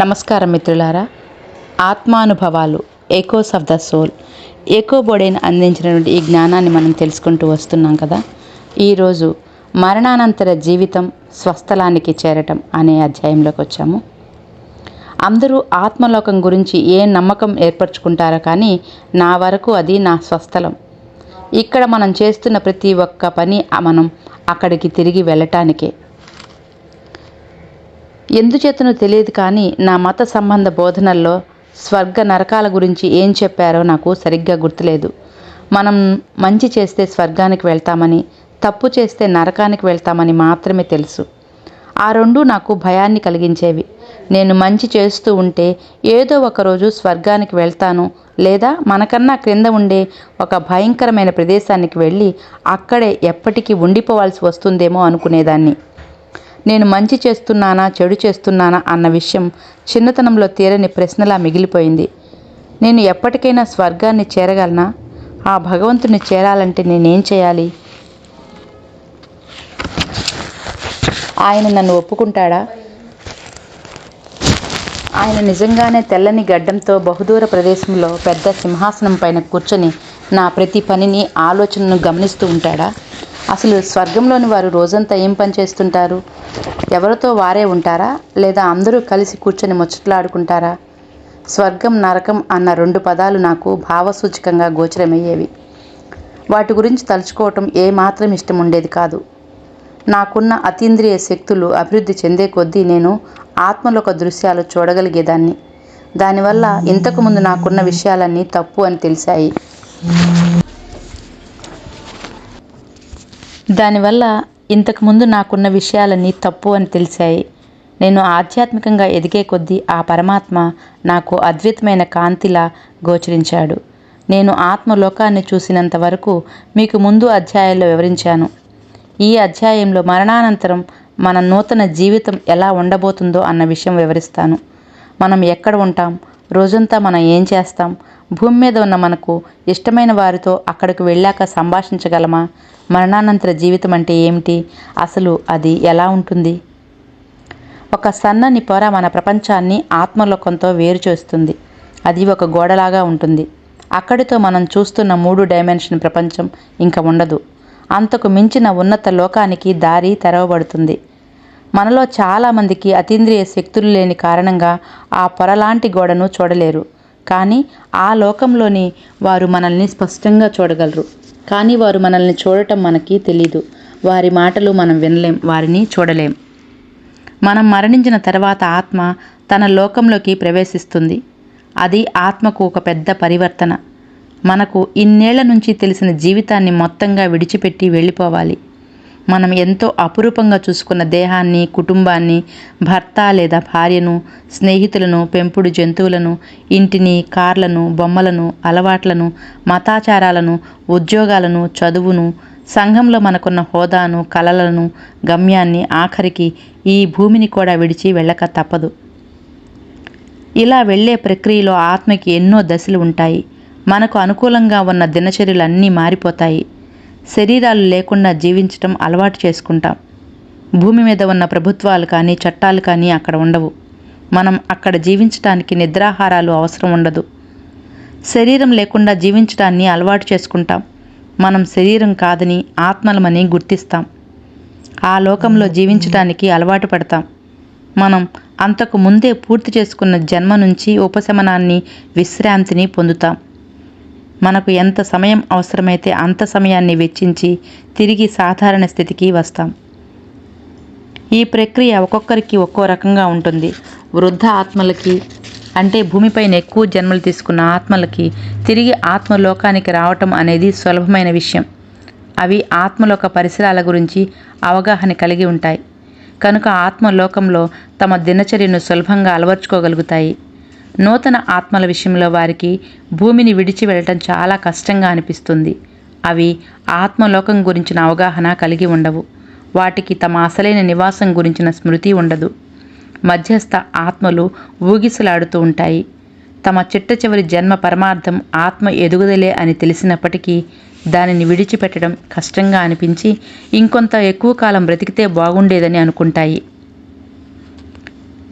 నమస్కారం మిత్రులారా. ఆత్మానుభవాలు echoes of the soul. Echo బోడేని అందించినటువంటి ఈ జ్ఞానాన్ని మనం తెలుసుకుంటూ వస్తున్నాం కదా. ఈరోజు మరణానంతర జీవితం స్వస్థలానికి చేరటం అనే అధ్యాయంలోకి వచ్చాము. అందరూ ఆత్మలోకం గురించి ఏ నమ్మకం ఏర్పరచుకుంటారో కానీ నా వరకు అది నా స్వస్థలం. ఇక్కడ మనం చేస్తున్న ప్రతి ఒక్క పని మనం అక్కడికి తిరిగి వెళ్ళటానికే. ఎందుచేతనో తెలియదు కానీ నా మత సంబంధ బోధనల్లో స్వర్గ నరకాల గురించి ఏం చెప్పారో నాకు సరిగ్గా గుర్తులేదు. మనం మంచి చేస్తే స్వర్గానికి వెళ్తామని తప్పు చేస్తే నరకానికి వెళ్తామని మాత్రమే తెలుసు. ఆ రెండు నాకు భయాన్ని కలిగించేవి. నేను మంచి చేస్తూ ఉంటే ఏదో ఒకరోజు స్వర్గానికి వెళ్తాను లేదా మనకన్నా క్రింద ఉండే ఒక భయంకరమైన ప్రదేశానికి వెళ్ళి అక్కడే ఎప్పటికీ ఉండిపోవాల్సి వస్తుందేమో అనుకునేదాన్ని. నేను మంచి చేస్తున్నానా చెడు చేస్తున్నానా అన్న విషయం చిన్నతనంలో తీరని ప్రశ్నలా మిగిలిపోయింది. నేను ఎప్పటికైనా స్వర్గాన్ని చేరగలనా? ఆ భగవంతుని చేరాలంటే నేనేం చేయాలి? ఆయన నన్ను ఒప్పుకుంటాడా? ఆయన నిజంగానే తెల్లని గడ్డంతో బహుదూర ప్రదేశంలో పెద్ద సింహాసనం పైన కూర్చొని నా ప్రతి పనిని ఆలోచనను గమనిస్తూ ఉంటాడా? అసలు స్వర్గంలోని వారు రోజంతా ఏం పని చేస్తుంటారు? ఎవరితో వారే ఉంటారా? లేదా అందరూ కలిసి కూర్చొని ముచ్చట్లాడుకుంటారా? స్వర్గం నరకం అన్న రెండు పదాలు నాకు భావసూచకంగా గోచరమయ్యేవి. వాటి గురించి తలుచుకోవటం ఏమాత్రం ఇష్టం ఉండేది కాదు. నాకున్న అతీంద్రియ శక్తులు అభివృద్ధి చెందే కొద్దీ నేను ఆత్మలోక దృశ్యాలు చూడగలిగేదాన్ని. దానివల్ల ఇంతకుముందు నాకున్న విషయాలన్నీ తప్పు అని తెలిసాయి. దానివల్ల ఇంతకుముందు నాకున్న విషయాలన్నీ తప్పు అని తెలిసాయి నేను ఆధ్యాత్మికంగా ఎదిగే కొద్దీ ఆ పరమాత్మ నాకు అద్వితమైన కాంతిలా గోచరించాడు. నేను ఆత్మలోకాన్ని చూసినంత వరకు మీకు ముందు అధ్యాయంలో వివరించాను. ఈ అధ్యాయంలో మరణానంతరం మన నూతన జీవితం ఎలా ఉండబోతుందో అన్న విషయం వివరిస్తాను. మనం ఎక్కడ ఉంటాం? రోజంతా మనం ఏం చేస్తాం? భూమి మీద ఉన్న మనకు ఇష్టమైన వారితో అక్కడికి వెళ్ళాక సంభాషించగలమా? మరణానంతర జీవితం అంటే ఏమిటి? అసలు అది ఎలా ఉంటుంది? ఒక సన్నని పొర మన ప్రపంచాన్ని ఆత్మలోకంతో వేరు చేస్తుంది. అది ఒక గోడలాగా ఉంటుంది. అక్కడితో మనం చూస్తున్న మూడు డైమెన్షన్ ప్రపంచం ఇంకా ఉండదు. అంతకు మించిన ఉన్నత లోకానికి దారి తెరవబడుతుంది. మనలో చాలామందికి అతీంద్రియ శక్తులు లేని కారణంగా ఆ పొరలాంటి గోడను చూడలేరు. కానీ ఆ లోకంలోని వారు మనల్ని స్పష్టంగా చూడగలరు. కానీ వారు మనల్ని చూడటం మనకి తెలీదు. వారి మాటలు మనం వినలేం వారిని చూడలేం. మనం మరణించిన తర్వాత ఆత్మ తన లోకంలోకి ప్రవేశిస్తుంది. అది ఆత్మకు ఒక పెద్ద పరివర్తన. మనకు ఇన్నేళ్ళ నుంచి తెలిసిన జీవితాన్ని మొత్తంగా విడిచిపెట్టి వెళ్ళిపోవాలి. మనం ఎంతో అపురూపంగా చూసుకున్న దేహాన్ని కుటుంబాన్ని భర్త లేదా భార్యను స్నేహితులను పెంపుడు జంతువులను ఇంటిని కార్లను బొమ్మలను అలవాట్లను మతాచారాలను ఉద్యోగాలను చదువును సంఘంలో మనకున్న హోదాను కలలను గమ్యాన్ని ఆఖరికి ఈ భూమిని కూడా విడిచి వెళ్ళక తప్పదు. ఇలా వెళ్ళే ప్రక్రియలో ఆత్మకి ఎన్నో దశలు ఉంటాయి. మనకు అనుకూలంగా ఉన్న దినచర్యలు అన్నీ మారిపోతాయి. శరీరాలు లేకుండా జీవించటం అలవాటు చేసుకుంటాం. భూమి మీద ఉన్న ప్రభుత్వాలు కానీ చట్టాలు కానీ అక్కడ ఉండవు. మనం అక్కడ జీవించటానికి నిద్రాహారాలు అవసరం ఉండదు. శరీరం లేకుండా జీవించడాన్ని అలవాటు చేసుకుంటాం. మనం శరీరం కాదని ఆత్మలమని గుర్తిస్తాం. ఆ లోకంలో జీవించటానికి అలవాటు పడతాం. మనం అంతకు ముందే పూర్తి చేసుకున్న జన్మ నుంచి ఉపశమనాన్ని విశ్రాంతిని పొందుతాం. మనకు ఎంత సమయం అవసరమైతే అంత సమయాన్ని వెచ్చించి తిరిగి సాధారణ స్థితికి వస్తాం. ఈ ప్రక్రియ ఒక్కొక్కరికి ఒక్కో రకంగా ఉంటుంది. వృద్ధ ఆత్మలకి అంటే భూమిపైన ఎక్కువ జన్మలు తీసుకున్న ఆత్మలకి తిరిగి ఆత్మలోకానికి రావటం అనేది సులభమైన విషయం. అవి ఆత్మలోక పరిసరాల గురించి అవగాహన కలిగి ఉంటాయి. కనుక ఆత్మలోకంలో తమ దినచర్యను సులభంగా అలవర్చుకోగలుగుతాయి. నూతన ఆత్మల విషయంలో వారికి భూమిని విడిచి వెళ్ళటం చాలా కష్టంగా అనిపిస్తుంది. అవి ఆత్మలోకం గురించిన అవగాహన కలిగి ఉండవు. వాటికి తమ అసలైన నివాసం గురించిన స్మృతి ఉండదు. మధ్యస్థ ఆత్మలు ఊగిసలాడుతూ ఉంటాయి. తమ చిట్ట చివరి జన్మ పరమార్థం ఆత్మ ఎదుగుదలే అని తెలిసినప్పటికీ దానిని విడిచిపెట్టడం కష్టంగా అనిపించి ఇంకొంత ఎక్కువ కాలం బ్రతికితే బాగుండేదని అనుకుంటాయి.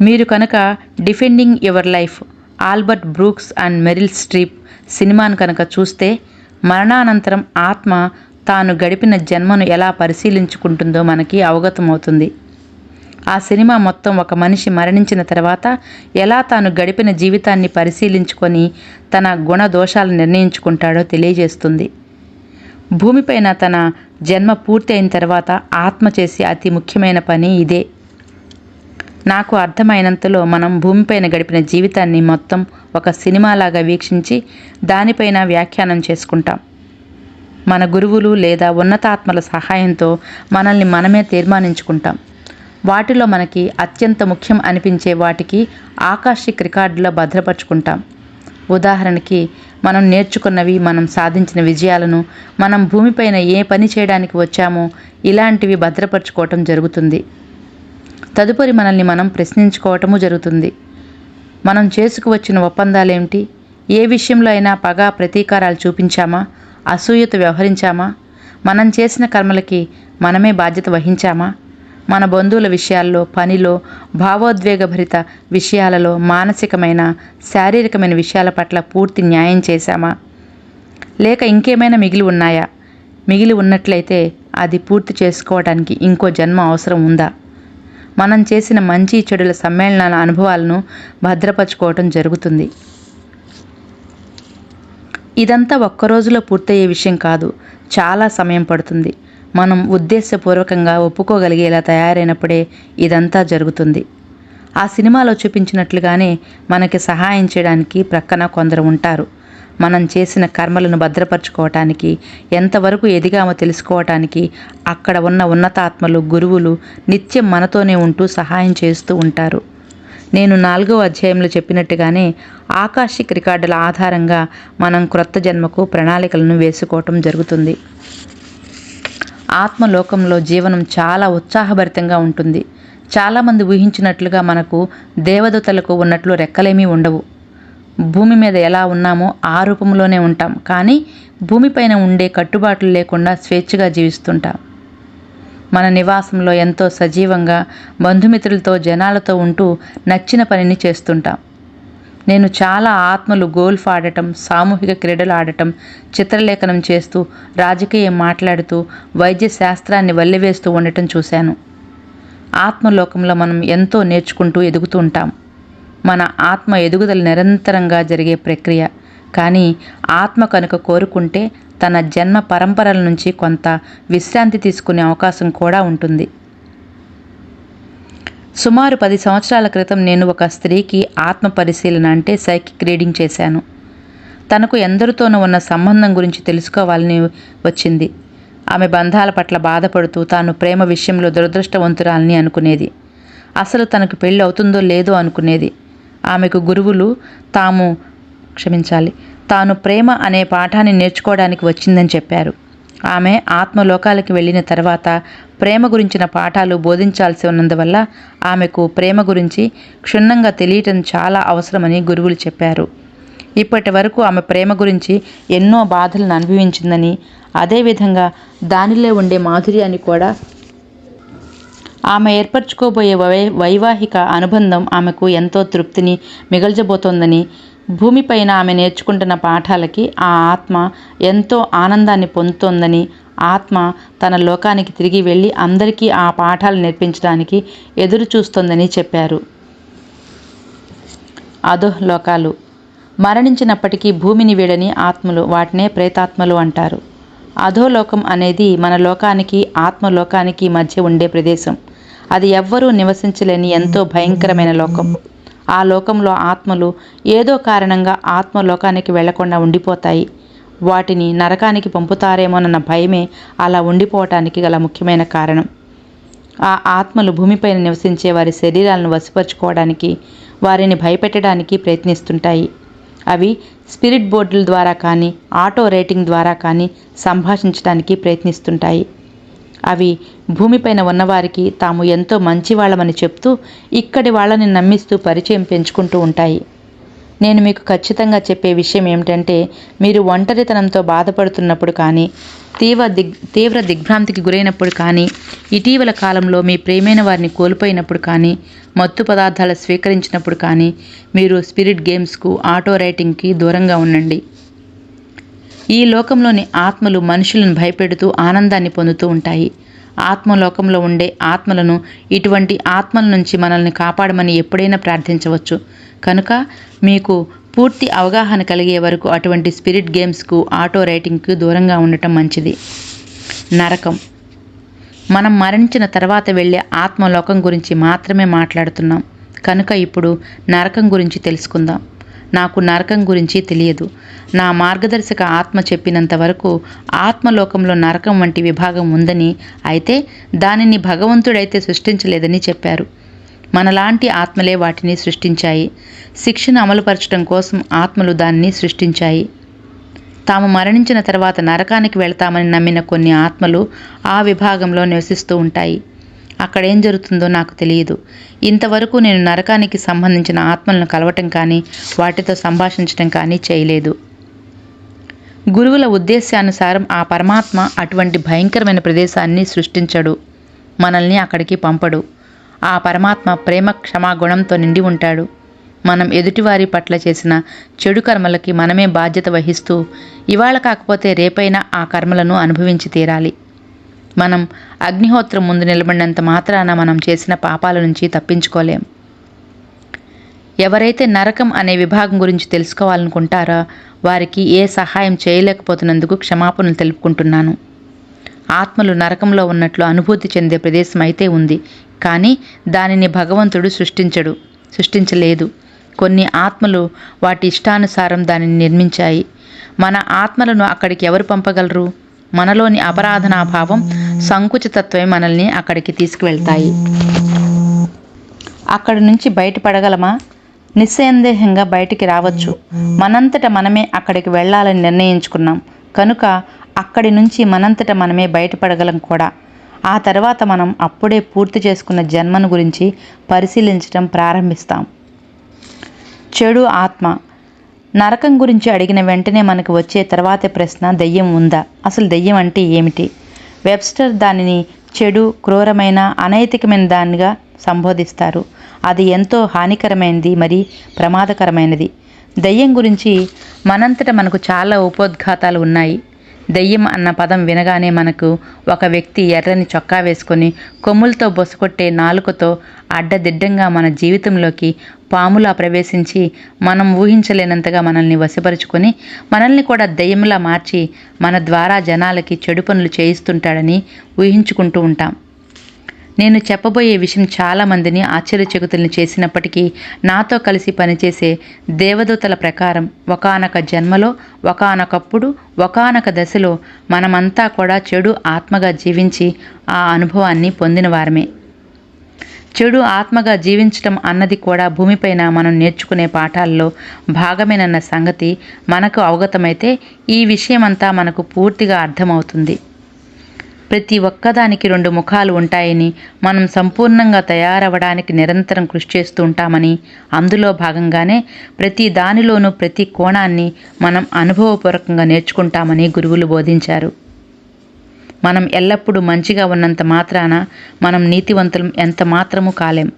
మీరు కనుక defending your life Albert Brooks and Meryl Streep సినిమాను కనుక చూస్తే మరణానంతరం ఆత్మ తాను గడిపిన జన్మను ఎలా పరిశీలించుకుంటుందో మనకి అవగతమవుతుంది. ఆ సినిమా మొత్తం ఒక మనిషి మరణించిన తర్వాత ఎలా తాను గడిపిన జీవితాన్ని పరిశీలించుకొని తన గుణ దోషాలు నిర్ణయించుకుంటాడో తెలియజేస్తుంది. భూమిపైన తన జన్మ పూర్తి అయిన తర్వాత ఆత్మ చేసే అతి ముఖ్యమైన పని ఇదే. నాకు అర్థమైనంతలో మనం భూమిపైన గడిపిన జీవితాన్ని మొత్తం ఒక సినిమాలాగా వీక్షించి దానిపైన వ్యాఖ్యానం చేసుకుంటాం. మన గురువులు లేదా ఉన్నతాత్మల సహాయంతో మనల్ని మనమే తీర్మానించుకుంటాం. వాటిలో మనకి అత్యంత ముఖ్యం అనిపించే వాటికి ఆకాశిక్ రికార్డులో భద్రపరుచుకుంటాం. ఉదాహరణకి మనం నేర్చుకున్నవి మనం సాధించిన విజయాలను మనం భూమిపైన ఏ పని చేయడానికి వచ్చామో ఇలాంటివి భద్రపరచుకోవటం జరుగుతుంది. తదుపరి మనల్ని మనం ప్రశ్నించుకోవటము జరుగుతుంది. మనం చేసుకువచ్చిన ఒప్పందాలేమిటి? ఏ విషయంలో అయినా పగ ప్రతీకారాలు చూపించామా? అసూయత వ్యవహరించామా? మనం చేసిన కర్మలకి మనమే బాధ్యత వహించామా? మన బంధువుల విషయాల్లో పనిలో భావోద్వేగభరిత విషయాలలో మానసికమైన శారీరకమైన విషయాల పట్ల పూర్తి న్యాయం చేశామా? లేక ఇంకేమైనా మిగిలి ఉన్నాయా? మిగిలి ఉన్నట్లయితే అది పూర్తి చేసుకోవడానికి ఇంకో జన్మ అవసరం ఉందా? మనం చేసిన మంచి చెడుల సమ్మేళనాల అనుభవాలను భద్రపరచుకోవటం జరుగుతుంది. ఇదంతా ఒక్క రోజులో పూర్తయ్యే విషయం కాదు. చాలా సమయం పడుతుంది. మనం ఉద్దేశపూర్వకంగా ఒప్పుకోగలిగేలా తయారైనప్పుడే ఇదంతా జరుగుతుంది. ఆ సినిమాలో చూపించినట్లుగానే మనకి సహాయం చేయడానికి ప్రక్కన కొందరు ఉంటారు. మనం చేసిన కర్మలను భద్రపరచుకోవటానికి ఎంతవరకు ఎదిగామో తెలుసుకోవటానికి అక్కడ ఉన్న ఉన్నతాత్మలు గురువులు నిత్యం మనతోనే ఉంటూ సహాయం చేస్తూ ఉంటారు. నేను నాలుగవ అధ్యాయంలో చెప్పినట్టుగానే ఆకాశిక్ రికార్డుల ఆధారంగా మనం క్రొత్త జన్మకు ప్రణాళికలను వేసుకోవటం జరుగుతుంది. ఆత్మలోకంలో జీవనం చాలా ఉత్సాహభరితంగా ఉంటుంది. చాలామంది ఊహించినట్లుగా మనకు దేవదూతలకు ఉన్నట్లు రెక్కలేమీ ఉండవు. భూమి మీద ఎలా ఉన్నామో ఆ రూపంలోనే ఉంటాం. కానీ భూమిపైన ఉండే కట్టుబాట్లు లేకుండా స్వేచ్ఛగా జీవిస్తుంటాం. మన నివాసంలో ఎంతో సజీవంగా బంధుమిత్రులతో జనాలతో ఉంటూ నచ్చిన పనిని చేస్తుంటాం. నేను చాలా ఆత్మలు గోల్ఫ్ ఆడటం సామూహిక క్రీడలు ఆడటం చిత్రలేఖనం చేస్తూ రాజకీయం మాట్లాడుతూ వైద్య శాస్త్రాన్ని వల్లివేస్తూ ఉండటం చూశాను. ఆత్మలోకంలో మనం ఎంతో నేర్చుకుంటూ ఎదుగుతూ ఉంటాం. మన ఆత్మ ఎదుగుదల నిరంతరంగా జరిగే ప్రక్రియ. కానీ ఆత్మ కనుక కోరుకుంటే తన జన్మ పరంపరల నుంచి కొంత విశ్రాంతి తీసుకునే అవకాశం కూడా ఉంటుంది. సుమారు పది సంవత్సరాల క్రితం నేను ఒక స్త్రీకి ఆత్మ పరిశీలన అంటే సైకిక్ రీడింగ్ చేశాను. తనకు ఎందరితోనూ ఉన్న సంబంధం గురించి తెలుసుకోవాలని వచ్చింది. ఆమె బంధాల పట్ల బాధపడుతూ తాను ప్రేమ విషయంలో దురదృష్టవంతురాలని అనుకునేది. అసలు తనకు పెళ్ళి అవుతుందో లేదో అనుకునేది. ఆమెకు గురువులు తాము క్షమించాలి. తాను ప్రేమ అనే పాఠాన్ని నేర్చుకోవడానికి వచ్చిందని చెప్పారు. ఆమె ఆత్మలోకాలకి వెళ్ళిన తర్వాత ప్రేమ గురించిన పాఠాలు బోధించాల్సి ఉన్నందువల్ల ఆమెకు ప్రేమ గురించి క్షుణ్ణంగా తెలియటం చాలా అవసరమని గురువులు చెప్పారు. ఇప్పటి వరకు ఆమె ప్రేమ గురించి ఎన్నో బాధలను అనుభవించిందని అదేవిధంగా దానిలో ఉండే మాధుర్యాన్ని కూడా ఆమె ఏర్పరచుకోబోయే వై వైవాహిక అనుబంధం ఆమెకు ఎంతో తృప్తిని మిగల్చబోతోందని భూమిపైన ఆమె నేర్చుకుంటున్న పాఠాలకి ఆ ఆత్మ ఎంతో ఆనందాన్ని పొందుతోందని ఆత్మ తన లోకానికి తిరిగి వెళ్ళి అందరికీ ఆ పాఠాలు నేర్పించడానికి ఎదురు చూస్తోందని చెప్పారు. అధోహ్ లోకాలు. మరణించినప్పటికీ భూమిని వీడని ఆత్మలు వాటినే ప్రేతాత్మలు అంటారు. అధోలోకం అనేది మన లోకానికి ఆత్మలోకానికి మధ్య ఉండే ప్రదేశం. అది ఎవ్వరూ నివసించలేని ఎంతో భయంకరమైన లోకం. ఆ లోకంలో ఆత్మలు ఏదో కారణంగా ఆత్మలోకానికి వెళ్ళకుండా ఉండిపోతాయి. వాటిని నరకానికి పంపుతారేమోనన్న భయమే అలా ఉండిపోవటానికి గల ముఖ్యమైన కారణం. ఆ ఆత్మలు భూమిపైన నివసించే వారి శరీరాలను వశపరుచుకోవడానికి వారిని భయపెట్టడానికి ప్రయత్నిస్తుంటాయి. అవి స్పిరిట్ బోర్డుల ద్వారా కానీ ఆటో రేటింగ్ ద్వారా కానీ సంభాషించడానికి ప్రయత్నిస్తుంటాయి. అవి భూమిపైన ఉన్నవారికి తాము ఎంతో మంచివాళ్ళమని చెప్తూ ఇక్కడి వాళ్ళని నమ్మిస్తూ పరిచయం పెంచుకుంటూ ఉంటాయి. నేను మీకు ఖచ్చితంగా చెప్పే విషయం ఏమిటంటే మీరు ఒంటరితనంతో బాధపడుతున్నప్పుడు కానీ తీవ్ర దిగ్ తీవ్ర దిగ్భ్రాంతికి గురైనప్పుడు కానీ ఇటీవల కాలంలో మీ ప్రేమైన వారిని కోల్పోయినప్పుడు కానీ మత్తు పదార్థాలు స్వీకరించినప్పుడు కానీ మీరు స్పిరిట్ గేమ్స్కు ఆటో రైటింగ్కి దూరంగా ఉండండి. ఈ లోకంలోని ఆత్మలు మనుషులను భయపెడుతూ ఆనందాన్ని పొందుతూ ఉంటాయి. ఆత్మలోకంలో ఉండే ఆత్మలను ఇటువంటి ఆత్మల నుంచి మనల్ని కాపాడమని ఎప్పుడైనా ప్రార్థించవచ్చు. కనుక మీకు పూర్తి అవగాహన కలిగే వరకు అటువంటి స్పిరిట్ గేమ్స్కు ఆటో రైటింగ్కు దూరంగా ఉండటం మంచిది. నరకం. మనం మరణించిన తర్వాత వెళ్ళే ఆత్మలోకం గురించి మాత్రమే మాట్లాడుతున్నాం. కనుక ఇప్పుడు నరకం గురించి తెలుసుకుందాం. నాకు నరకం గురించి తెలియదు. నా మార్గదర్శక ఆత్మ చెప్పినంత వరకు ఆత్మలోకంలో నరకం వంటి విభాగం ఉందని అయితే దానిని భగవంతుడైతే సృష్టించలేదని చెప్పారు. మనలాంటి ఆత్మలే వాటిని సృష్టించాయి. శిక్షను అమలుపరచడం కోసం ఆత్మలు దాన్ని సృష్టించాయి. తాము మరణించిన తర్వాత నరకానికి వెళ్తామని నమ్మిన కొన్ని ఆత్మలు ఆ విభాగంలో నివసిస్తూ ఉంటాయి. అక్కడ ఏం జరుగుతుందో నాకు తెలియదు. ఇంతవరకు నేను నరకానికి సంబంధించిన ఆత్మలను కలవటం కానీ వాటితో సంభాషించటం కానీ చేయలేదు. గురువుల ఉద్దేశానుసారం ఆ పరమాత్మ అటువంటి భయంకరమైన ప్రదేశాన్ని సృష్టించడు. మనల్ని అక్కడికి పంపడు. ఆ పరమాత్మ ప్రేమ క్షమాగుణంతో నిండి ఉంటాడు. మనం ఎదుటివారి పట్ల చేసిన చెడు కర్మలకి మనమే బాధ్యత వహిస్తూ ఇవాళ కాకపోతే రేపైనా ఆ కర్మలను అనుభవించి తీరాలి. మనం అగ్నిహోత్రం ముందు నిలబడినంత మాత్రాన మనం చేసిన పాపాల నుంచి తప్పించుకోలేం. ఎవరైతే నరకం అనే విభాగం గురించి తెలుసుకోవాలనుకుంటారో వారికి ఏ సహాయం చేయలేకపోతున్నందుకు క్షమాపణలు తెలుపుకుంటున్నాను. ఆత్మలు నరకంలో ఉన్నట్లు అనుభూతి చెందే ప్రదేశం అయితే ఉంది. కానీ దానిని భగవంతుడు సృష్టించడు సృష్టించలేదు. కొన్ని ఆత్మలు వాటి ఇష్టానుసారం దానిని నిర్మించాయి. మన ఆత్మలను అక్కడికి ఎవరు పంపగలరు? మనలోని అపరాధనాభావం సంకుచితత్వమే మనల్ని అక్కడికి తీసుకువెళ్తాయి. అక్కడి నుంచి బయటపడగలమా? నిస్సందేహంగా బయటికి రావచ్చు. మనంతట మనమే అక్కడికి వెళ్ళాలని నిర్ణయించుకున్నాం. కనుక అక్కడి నుంచి మనంతట మనమే బయటపడగలం కూడా. ఆ తర్వాత మనం అప్పుడే పూర్తి చేసుకున్న జన్మను గురించి పరిశీలించడం ప్రారంభిస్తాం. చెడు ఆత్మ నరకం గురించి అడిగిన వెంటనే మనకు వచ్చే తర్వాతి ప్రశ్న దెయ్యం ఉందా? అసలు దెయ్యం అంటే ఏమిటి? వెబ్స్టర్ దానిని చెడు క్రూరమైన అనైతికమైన దానిగా సంబోధిస్తారు. అది ఎంతో హానికరమైనది మరి ప్రమాదకరమైనది. దెయ్యం గురించి మనంతట మనకు చాలా ఉపోద్ఘాతాలు ఉన్నాయి. దెయ్యం అన్న పదం వినగానే మనకు ఒక వ్యక్తి ఎర్రని చొక్కా వేసుకొని కొమ్ములతో బొసకొట్టే నాలుకతో అడ్డదిడ్డంగా మన జీవితంలోకి పాములా ప్రవేశించి మనం ఊహించలేనంతగా మనల్ని వశపరుచుకొని మనల్ని కూడా దెయ్యంలా మార్చి మన ద్వారా జనాలకి చెడు పనులు చేయిస్తుంటాడని ఊహించుకుంటూ ఉంటాం. నేను చెప్పబోయే విషయం చాలామందిని ఆశ్చర్యచకుతుల్ని చేసినప్పటికీ నాతో కలిసి పనిచేసే దేవదూతల ప్రకారం ఒకనొక జన్మలో ఒకనొకప్పుడు ఒకానొక దశలో మనమంతా కూడా చెడు ఆత్మగా జీవించి ఆ అనుభవాన్ని పొందిన వారమే. చెడు ఆత్మగా జీవించటం అన్నది కూడా భూమిపైన మనం నేర్చుకునే పాఠాల్లో భాగమేనన్న సంగతి మనకు అవగతమైతే ఈ విషయమంతా మనకు పూర్తిగా అర్థమవుతుంది. ప్రతి ఒక్కదానికి రెండు ముఖాలు ఉంటాయని మనం సంపూర్ణంగా తయారవడానికి నిరంతరం కృషి చేస్తూ ఉంటామని అందులో భాగంగానే ప్రతి దానిలోనూ ప్రతి కోణాన్ని మనం అనుభవపూర్వకంగా నేర్చుకుంటామని గురువులు బోధించారు. మనం ఎల్లప్పుడూ మంచిగా ఉన్నంత మాత్రాన మనం నీతివంతులం ఎంత మాత్రము కాలేం.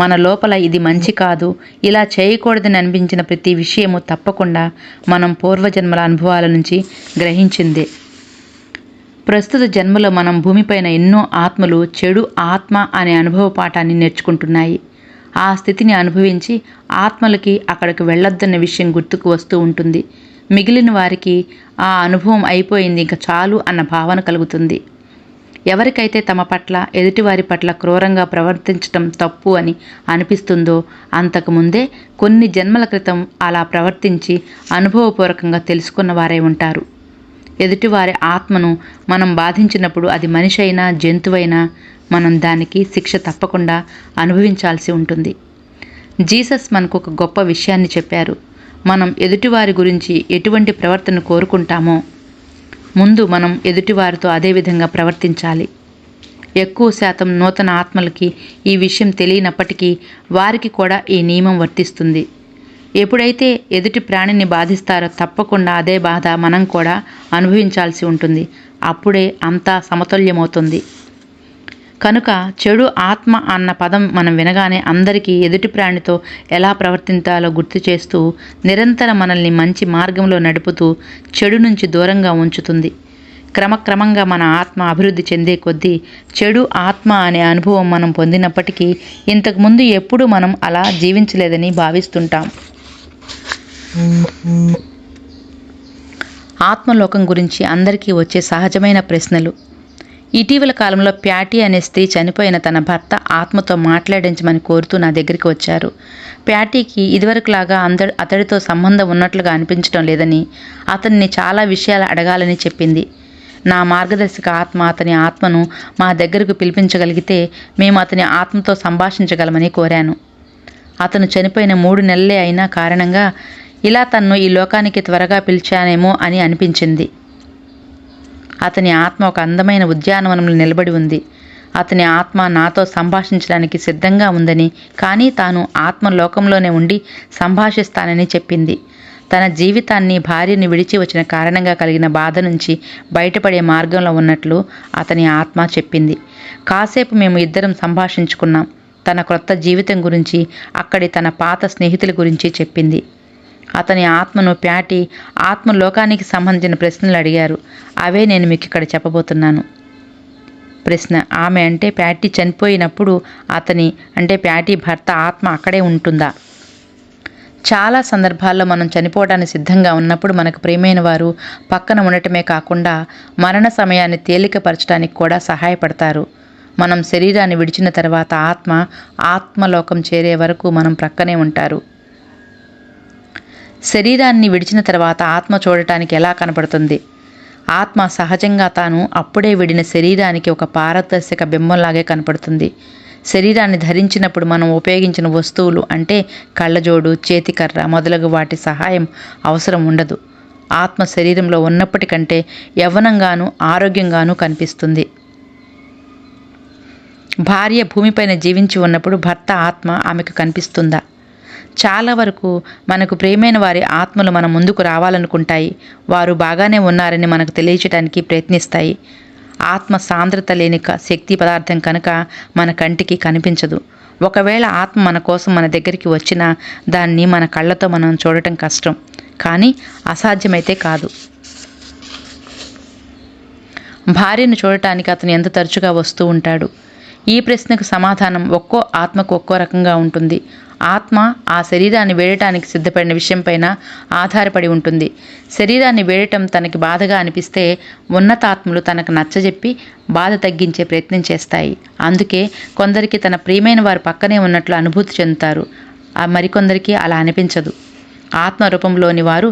మన లోపల ఇది మంచి కాదు ఇలా చేయకూడదని అనిపించిన ప్రతి విషయము తప్పకుండా మనం పూర్వజన్మల అనుభవాల నుంచి గ్రహించిందే. ప్రస్తుత జన్మలో మనం భూమిపైన ఎన్నో ఆత్మలు చెడు ఆత్మ అనే అనుభవ పాఠాన్ని నేర్చుకుంటున్నాయి. ఆ స్థితిని అనుభవించి ఆత్మలకి అక్కడికి వెళ్ళొద్దన్న విషయం గుర్తుకు వస్తూ ఉంటుంది. మిగిలిన వారికి ఆ అనుభవం అయిపోయింది ఇంకా చాలు అన్న భావన కలుగుతుంది. ఎవరికైతే తమ పట్ల ఎదుటివారి పట్ల క్రూరంగా ప్రవర్తించటం తప్పు అని అనిపిస్తుందో అంతకుముందే కొన్ని జన్మల క్రితం అలా ప్రవర్తించి అనుభవపూర్వకంగా తెలుసుకున్న వారే ఉంటారు. ఎదుటివారి ఆత్మను మనం బాధించినప్పుడు అది మనిషి అయినా జంతువైనా మనం దానికి శిక్ష తప్పకుండా అనుభవించాల్సి ఉంటుంది. జీసస్ మనకు ఒక గొప్ప విషయాన్ని చెప్పారు. మనం ఎదుటివారి గురించి ఎటువంటి ప్రవర్తన కోరుకుంటామో ముందు మనం ఎదుటివారితో అదే విధంగా ప్రవర్తించాలి. ఎక్కువ శాతం నూతన ఆత్మలకి ఈ విషయం తెలియనప్పటికీ వారికి కూడా ఈ నియమం వర్తిస్తుంది. ఎప్పుడైతే ఎదుటి ప్రాణిని బాధిస్తారో తప్పకుండా అదే బాధ మనం కూడా అనుభవించాల్సి ఉంటుంది. అప్పుడే అంతా సమతుల్యమవుతుంది. కనుక చెడు ఆత్మ అన్న పదం మనం వినగానే అందరికీ ఎదుటి ప్రాణితో ఎలా ప్రవర్తించాలో గుర్తు చేస్తూ నిరంతరం మనల్ని మంచి మార్గంలో నడుపుతూ చెడు నుంచి దూరంగా ఉంచుతుంది. క్రమక్రమంగా మన ఆత్మ అభివృద్ధి చెందే కొద్దీ చెడు ఆత్మ అనే అనుభవం మనం పొందినప్పటికీ ఇంతకుముందు ఎప్పుడూ మనం అలా జీవించలేదని భావిస్తుంటాం. ఆత్మలోకం గురించి అందరికీ వచ్చే సహజమైన ప్రశ్నలు. ఇటీవల కాలంలో ప్యాటీ అనే స్త్రీ చనిపోయిన తన భర్త ఆత్మతో మాట్లాడించమని కోరుతూ నా దగ్గరికి వచ్చారు. ప్యాటీకి ఇదివరకులాగా అంద అతడితో సంబంధం ఉన్నట్లుగా అనిపించడం లేదని అతన్ని చాలా విషయాలు అడగాలని చెప్పింది. నా మార్గదర్శక ఆత్మ అతని ఆత్మను మా దగ్గరకు పిలిపించగలిగితే మేము అతని ఆత్మతో సంభాషించగలమని కోరాను. అతను చనిపోయిన మూడు నెలలే అయిన కారణంగా ఇలా తన్ను ఈ లోకానికి త్వరగా పిలిచానేమో అని అనిపించింది. అతని ఆత్మ ఒక అందమైన ఉద్యానవనంలో నిలబడి ఉంది. అతని ఆత్మ నాతో సంభాషించడానికి సిద్ధంగా ఉందని కానీ తాను ఆత్మ లోకంలోనే ఉండి సంభాషిస్తానని చెప్పింది. తన జీవితాన్ని భార్యని విడిచి వచ్చిన కారణంగా కలిగిన బాధ నుంచి బయటపడే మార్గంలో ఉన్నట్లు అతని ఆత్మ చెప్పింది. కాసేపు మేము ఇద్దరం సంభాషించుకున్నాం. తన క్రొత్త జీవితం గురించి అక్కడి తన పాత స్నేహితుల గురించి చెప్పింది. అతని ఆత్మను ప్యాటి ఆత్మలోకానికి సంబంధించిన ప్రశ్నలు అడిగారు. అవే నేను మీకు ఇక్కడ చెప్పబోతున్నాను. ప్రశ్న ఆమె అంటే ప్యాటీ చనిపోయినప్పుడు అతని అంటే ప్యాటీ భర్త ఆత్మ అక్కడే ఉంటుందా? చాలా సందర్భాల్లో మనం చనిపోవడానికి సిద్ధంగా ఉన్నప్పుడు మనకు ప్రియమైన వారు పక్కన ఉండటమే కాకుండా మరణ సమయాన్ని తేలికపరచడానికి కూడా సహాయపడతారు. మనం శరీరాన్ని విడిచిన తర్వాత ఆత్మ ఆత్మలోకం చేరే వరకు మనం ప్రక్కనే ఉంటారు. శరీరాన్ని విడిచిన తర్వాత ఆత్మ చూడటానికి ఎలా కనపడుతుంది? ఆత్మ సహజంగా తాను అప్పుడే విడిన శరీరానికి ఒక పారదర్శక బింబంలాగే కనపడుతుంది. శరీరాన్ని ధరించినప్పుడు మనం ఉపయోగించిన వస్తువులు అంటే కళ్ళజోడు చేతికర్ర మొదలగు వాటి సహాయం అవసరం ఉండదు. ఆత్మ శరీరంలో ఉన్నప్పటికంటే యవ్వనంగాను ఆరోగ్యంగాను కనిపిస్తుంది. భార్య భూమిపైన జీవించి ఉన్నప్పుడు భర్త ఆత్మ ఆమెకు కనిపిస్తుందా? చాలా వరకు మనకు ప్రేమైన వారి ఆత్మలు మన ముందుకు రావాలనుకుంటాయి. వారు బాగానే ఉన్నారని మనకు తెలియచేయడానికి ప్రయత్నిస్తాయి. ఆత్మ సాంద్రత లేని క- శక్తి పదార్థం కనుక మన కంటికి కనిపించదు. ఒకవేళ ఆత్మ మన కోసం మన దగ్గరికి వచ్చినా దాన్ని మన కళ్ళతో మనం చూడటం కష్టం. కానీ అసాధ్యమైతే కాదు. భార్యను చూడటానికి అతను ఎంత తరచుగా వస్తూ ఉంటాడు? ఈ ప్రశ్నకు సమాధానం ఒక్కో ఆత్మకు ఒక్కో రకంగా ఉంటుంది. ఆత్మ ఆ శరీరాన్ని వేయటానికి సిద్ధపడిన విషయంపైన ఆధారపడి ఉంటుంది. శరీరాన్ని వేయటం తనకి బాధగా అనిపిస్తే ఉన్నతాత్మలు తనకు నచ్చజెప్పి బాధ తగ్గించే ప్రయత్నం చేస్తాయి. అందుకే కొందరికి తన ప్రియమైన వారు పక్కనే ఉన్నట్లు అనుభూతి చెందుతారు. మరికొందరికి అలా అనిపించదు. ఆత్మ రూపంలోని వారు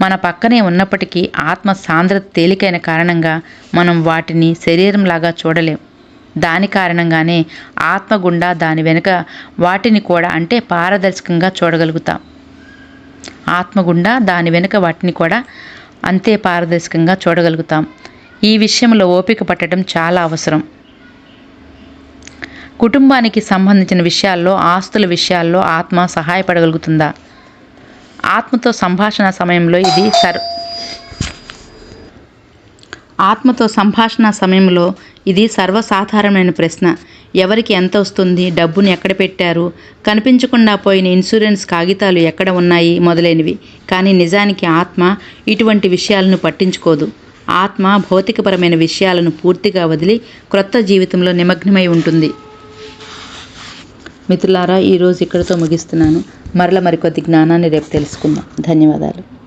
మన పక్కనే ఉన్నప్పటికీ ఆత్మ సాంద్రత తేలికైన కారణంగా మనం వాటిని శరీరంలాగా చూడలేం. దాని కారణంగానే ఆత్మ గుండా దాని వెనుక వాటిని కూడా అంటే పారదర్శకంగా చూడగలుగుతాం. ఆత్మ గుండా దాని వెనుక వాటిని కూడా అంతే పారదర్శకంగా చూడగలుగుతాం. ఈ విషయంలో ఓపిక పట్టడం చాలా అవసరం. కుటుంబానికి సంబంధించిన విషయాల్లో ఆస్తుల విషయాల్లో ఆత్మ సహాయపడగలుగుతుందా? ఆత్మతో సంభాషణ సమయంలో ఇది సర్ ఆత్మతో సంభాషణ సమయంలో ఇది సర్వసాధారణమైన ప్రశ్న. ఎవరికి ఎంత వస్తుంది? డబ్బును ఎక్కడ పెట్టారు? కనిపించకుండా పోయిన ఇన్సూరెన్స్ కాగితాలు ఎక్కడ ఉన్నాయి? మొదలైనవి. కానీ నిజానికి ఆత్మ ఇటువంటి విషయాలను పట్టించుకోదు. ఆత్మ భౌతికపరమైన విషయాలను పూర్తిగా వదిలి క్రొత్త జీవితంలో నిమగ్నమై ఉంటుంది. మిత్రులారా ఈరోజు ఇక్కడితో ముగిస్తున్నాను. మరల మరికొద్ది జ్ఞానాన్ని రేపు తెలుసుకుందాం. ధన్యవాదాలు.